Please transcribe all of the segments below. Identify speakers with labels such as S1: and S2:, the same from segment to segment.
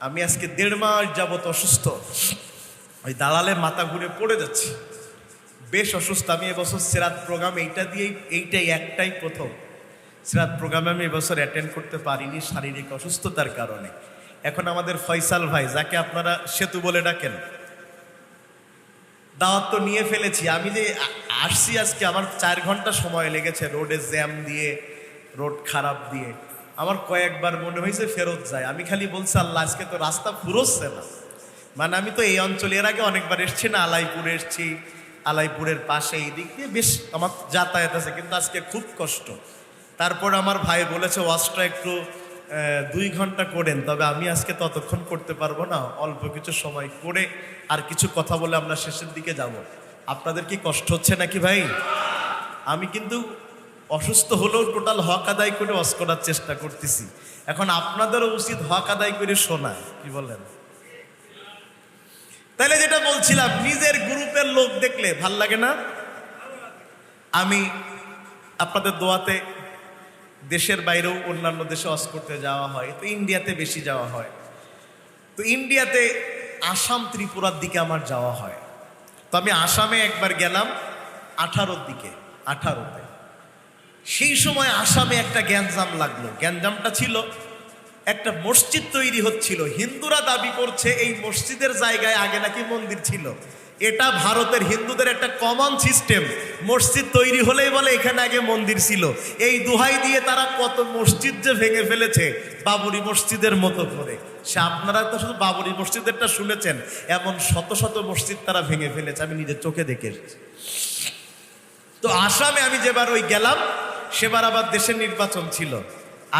S1: আমি আজকে দেড় মাস যাবত অসুস্থ। ওই দালালে মাথা ঘুরে পড়ে যাচ্ছি। বেশ অসুস্থ। আমি এবছর সেরাত প্রোগ্রাম এইটা দিয়েই, এইটাই একটাই প্রথম। সেরাত প্রোগ্রামে আমি এবছর অ্যাটেন্ড করতে পারিনি শারীরিক অসুস্থতার কারণে। এখন আমাদের ফয়সাল ভাই, যাকে আপনারা সেতু বলে ডাকেন। দাওয়াত তো নিয়ে ফেলেছি। আমি যে আসছি আজকে, আমার চার ঘণ্টা সময় লেগেছে। রোডে জ্যাম দিয়ে, রোড খারাপ দিয়ে। আমার কয়েকবার মনে হয়েছে ফেরত যায়। আমি খালি বলছি, আল্লাহ, আজকে তো রাস্তা ফুরোচ্ছে না। মানে আমি তো এই অঞ্চলে এর আগে অনেকবার এসছি না, আলাইপুরে এসছি। আলাইপুরের পাশে এই দিক দিয়ে বেশ আমার যাতায়াত আছে, কিন্তু আজকে খুব কষ্ট। তারপর আমার ভাই বলেছে ওয়াশটা একটু দুই ঘণ্টা করেন, তবে আমি আজকে ততক্ষণ করতে পারব না। অল্প কিছু সময় করে আর কিছু কথা বলে আমরা শেষের দিকে যাব। আপনাদের কি কষ্ট হচ্ছে নাকি ভাই? আমি কিন্তু অসুস্থ হলেও টোটাল হক আদায় করে অস করার চেষ্টা করতেছি। এখন আপনাদেরও উচিত হক আদায় করে শোনা, কি বলেন? তাহলে যেটা বলছিলাম, নিজের গ্রুপের লোক দেখলে ভালো লাগে না? আমি আপনাদের দোয়াতে দেশের বাইরেও অন্যান্য দেশে অস করতে যাওয়া হয়, তো ইন্ডিয়াতে বেশি যাওয়া হয়। তো ইন্ডিয়াতে আসাম ত্রিপুরার দিকে আমার যাওয়া হয়। তো আমি আসামে একবার গেলাম, আঠারোর দিকে, আঠারোতে। সেই সময় আসামে একটা গ্যাঞ্জাম লাগল। গ্যাঞ্জামটা ছিল একটা মসজিদ তৈরি হচ্ছিল। হিন্দুরা দাবি করছে এই মসজিদের জায়গায় আগে নাকি মন্দির ছিল। এটা ভারতের হিন্দুদের একটা কমন সিস্টেম মসজিদ তৈরি হলেই বলে এখানে আগে মন্দির ছিল। এই দুহাই দিয়ে তারা কত মসজিদ যে ভেঙে ফেলেছে, বাবরি মসজিদের মতো করে। সে আপনারা তো শুধু বাবরি মসজিদেরটা শুনেছেন, এমন শত শত মসজিদ তারা ভেঙে ফেলেছে, আমি নিজের চোখে দেখে এসেছি। তো আসামে আমি যেবার ওই গেলাম সেবার আবার দেশের নির্বাচন ছিল,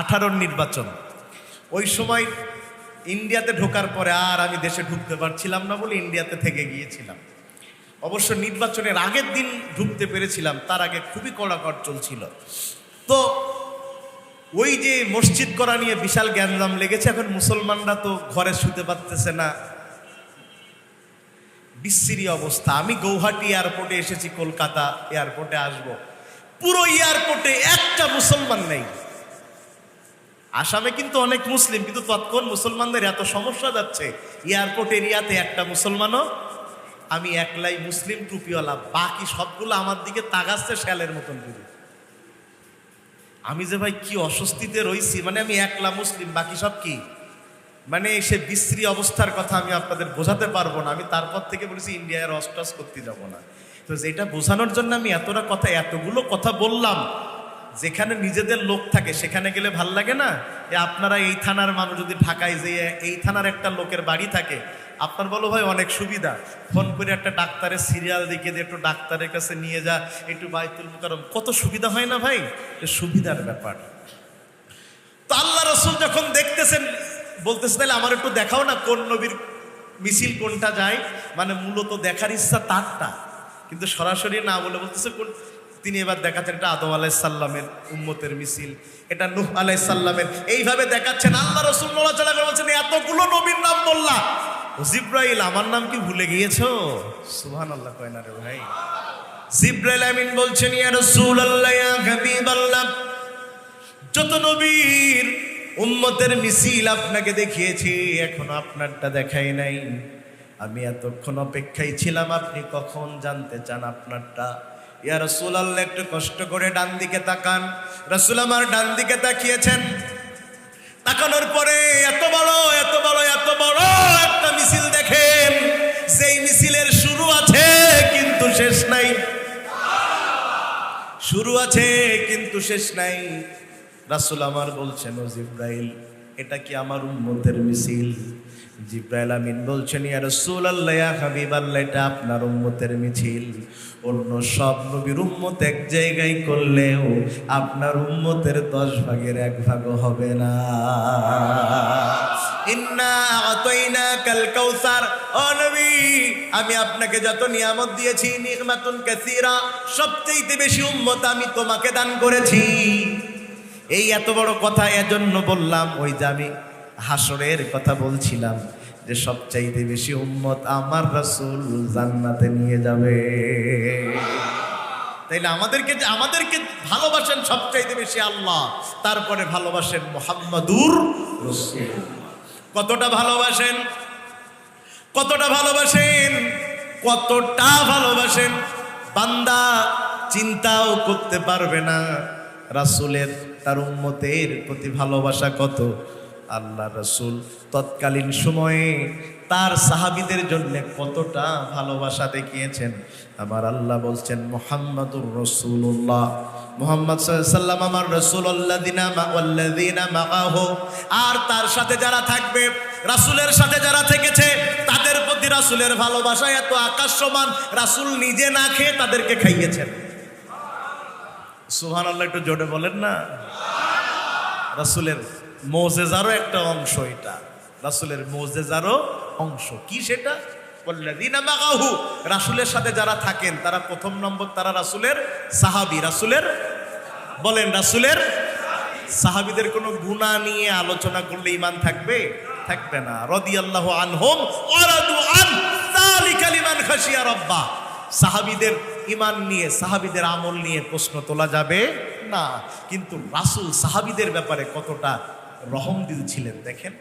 S1: আঠারোর নির্বাচন। ওই সময় ইন্ডিয়াতে ঢোকার পরে আর আমি দেশে ঢুকতে পারছিলাম না বলে ইন্ডিয়াতে থেকে গিয়েছিলাম। অবশ্য নির্বাচনের আগের দিন ঢুকতে পেরেছিলাম, তার আগে খুবই কড়াকড় চলছিল। তো ওই যে মসজিদ করা নিয়ে বিশাল গ্যাঞ্জাম লেগেছে, এখন মুসলমানরা তো ঘরে শুতে পারতেছে না। বিশ্রী অবস্থা। আমি গৌহাটি এয়ারপোর্টে এসেছি, কলকাতা এয়ারপোর্টে আসব। পুরো এয়ারপোর্টে একটা মুসলমান নেই। আসামে কিন্তু অনেক মুসলিম, কিন্তু তৎক্ষণ মুসলমানদের এত সমস্যা যাচ্ছে। এয়ারপোর্ট এরিয়াতে একটা মুসলমানও, আমি একলাই মুসলিম টুপিওয়ালা, বাকি সবগুলো আমার দিকে তাগাচ্ছে শ্যালের মতন করে আমি যে ভাই কি অস্বস্তিতে রইছি মানে আমি একলা মুসলিম, বাকি সব কি? মানে সে বিশ্রী অবস্থার কথা আমি আপনাদের বোঝাতে পারব না, আমি তারপর থেকে বলেছি, ইন্ডিয়ায় ইন্ডিয়ার অস্টাস করতে যাব না। তো যেটা বোঝানোর জন্য আমি এতটা কথা, এতগুলো কথা বললাম, যেখানে নিজেদের লোক থাকে, সেখানে গেলে ভালো লাগে না? যে আপনারা এই থানার মানুষ যদি ঢাকায় যেয়ে এই থানার একটা লোকের বাড়ি থাকে, আপনার বলো ভাই অনেক সুবিধা। ফোন করে একটা ডাক্তারের সিরিয়াল দেখিয়ে দিয়ে একটু ডাক্তারের কাছে নিয়ে যা, একটু বাইতুল মুকারম কত সুবিধা হয় না ভাই? সুবিধার ব্যাপার। তো আল্লাহ রসুল যখন দেখতেছেন, বলতেছে, তাহলে আমার একটু দেখাও না কোন নবীর মিছিল কোনটা যায়? মানে মূলত দেখার ইচ্ছা তারটা। কিন্তু সরাসরি না বলে বলতেছে, কোন তিনি এবার দেখাচ্ছেন এটা আদম আলাইসাল্লামের উম্মতের মিছিল। এটা নুহ আলাইসাল্লামের। এইভাবে দেখাচ্ছেন আল্লাহ রসুল নড়াচড়া করে বলছেন, এতগুলো নবীর নাম বললা জিব্রাইল, আমার নাম কি ভুলে গিয়েছ? সুহান আল্লাহ কয় না রে ভাই। জিব্রাইল আমিন বলছেন ইয়া হাবিবাল্লাহ, যত নবীর উম্মতের মিছিল আপনাকে দেখিয়েছি, এখন আপনারটা দেখাই নাই। আমি এতক্ষণ অপেক্ষায় ছিলাম, আপনি কখন জানতে চান আপনারটা? ইয়া রসুল আল্লাহ একটু কষ্ট করে ডান দিকে তাকান। রসুল আমার ডান দিকে তাকিয়েছেন। তাকানোর পরে এত বড় এত বড় এত বড় একটা মিছিল দেখেন। যেই মিছিলের শুরু আছে, কিন্তু শেষ নাই। শুরু আছে, কিন্তু শেষ নাই। রাসুল আমার বলছেন, ও জিব্রাইল, এটা কি আমার উম্মতের মিছিল? জিব্রাইল আমিন বলছেন আপনার উম্মতের মিছিল। অন্য সব নবীর উম্মত এক জায়গায় করলেও আপনার উম্মতের দশ ভাগের এক ভাগও হবে না। আমি আপনাকে যত নিয়ামত দিয়েছি, নিগমাতুন কাসীরা সবচেয়ে বেশি উম্মত আমি তোমাকে দান করেছি। এই এত বড় কথা এজন্য বললাম, ওই যে আমি হাসরের কথা বলছিলাম যে সবচাইতে বেশি উম্মত আমার রাসূল জান্নাতে নিয়ে যাবে। তাইলে আমাদেরকে যে আমাদেরকে ভালোবাসেন সবচাইতে বেশি আল্লাহ, তারপরে ভালোবাসেন মোহাম্মদুর কতটা ভালোবাসেন? কতটা ভালোবাসেন? কতটা ভালোবাসেন? বান্দা চিন্তাও করতে পারবে না, রাসূলের, তার উম্মতের প্রতি ভালোবাসা কত? আল্লাহ রসুল তৎকালীন সময়ে তার সাহাবিদের জন্য কতটা ভালোবাসা দেখিয়েছেন। আমার আল্লাহ বলছেন, মোহাম্মদুর রসুল্লাহ মোহাম্মদ সাল্লাম আমার রসুল্লাহ আর তার সাথে যারা থাকবে, রাসুলের সাথে যারা থেকেছে, তাদের প্রতি রাসুলের ভালোবাসা এত আকাশ সমান রাসুল নিজে না খেয়ে তাদেরকে খাইয়েছেন। সুহান আল্লাহ একটু জোরে বলেন না। রাসুলের মোজেজারও একটা অংশ এটা। রাসুলের মোজেজারও অংশ। কি সেটা? রাসুলের সাথে যারা থাকেন, তারা প্রথম নম্বর তারা রাসুলের সাহাবি। রাসুলের? বলেন, রাসুলের? সাহাবিদের কোনো গুণা নিয়ে আলোচনা করলে ইমান থাকবে? থাকবে না। রাদিয়াল্লাহু আনহুম ওয়ারাদু আন যালিকা লিমান খাশিয়া রাব্বা সাহাবিদের ইমান নিয়ে, সাহাবিদের আমল নিয়ে প্রশ্ন তোলা যাবে না। কিন্তু রাসূল সাহাবিদের ব্যাপারে কতটা রহম দিতেছিলেন ছিলেন দেখেন।